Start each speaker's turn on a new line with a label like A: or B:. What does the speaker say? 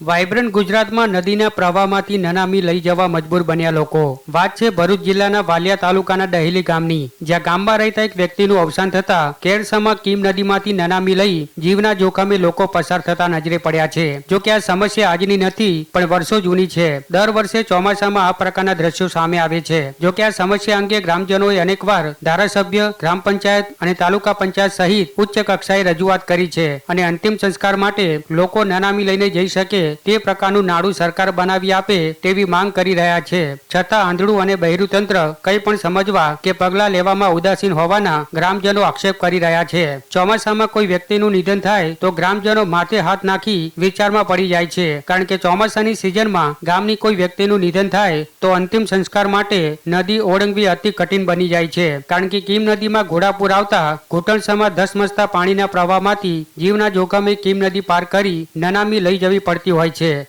A: Vibrant ગુજરાતમાં નદીના પ્રવાહમાંથી નનામી લઈ જવા મજબૂર બન્યા લોકો. વાત છે ભરૂચ જિલ્લાના વાલિયા તાલુકાના ડહેલી ગામની. જ્યાં ગામમાં રહેતા એક વ્યક્તિનું અવસાન થતા કેરસમાં કીમ નદીમાંથી નનામી લઈ જીવના જોખમે લોકો પસાર થતા નજરે પડ્યા છે. જો કે આ સમસ્યા આજની નથી, પણ વર્ષો જૂની છે. દર વર્ષે ચોમાસામાં આ પ્રકારના દ્રશ્યો સામે આવે છે. જો કે આ સમસ્યા અંગે ગ્રામજનોએ અનેકવાર ધારાસભ્ય, ગ્રામ પંચાયત અને તાલુકા પંચાયત સહિત ઉચ્ચ કક્ષાએ રજૂઆત કરી છે અને અંતિમ સંસ્કાર માટે લોકો નનામી લઈને જઈ શકે તે પ્રકારનું નાડું સરકાર બનાવી આપે તેવી માંગ કરી રહ્યા છે. છતાં આંધળું અને બહેરું તંત્ર કંઈ પણ સમજવા કે પગલાં લેવામાં ઉદાસીન હોવાના ગ્રામજનો આક્ષેપ કરી રહ્યા છે. ચોમાસામાં કોઈ વ્યક્તિનું નિધન થાય તો ગ્રામજનો માથે હાથ નાખી વિચારમાં પડી જાય છે. કારણ કે ચોમાસાની સિઝનમાં ગામની કોઈ વ્યક્તિનું નિધન થાય તો અંતિમ સંસ્કાર માટે નદી ઓળંગવી અતિ કઠિન બની જાય છે. કારણ કે કીમ નદીમાં ઘોડાપુર આવતા ઘૂંટણસામાં ધસમસતા પાણીના પ્રવાહમાંથી જીવના જોખમે કીમ નદી પાર કરી નનામી લઈ જવી પડતી હોય છે.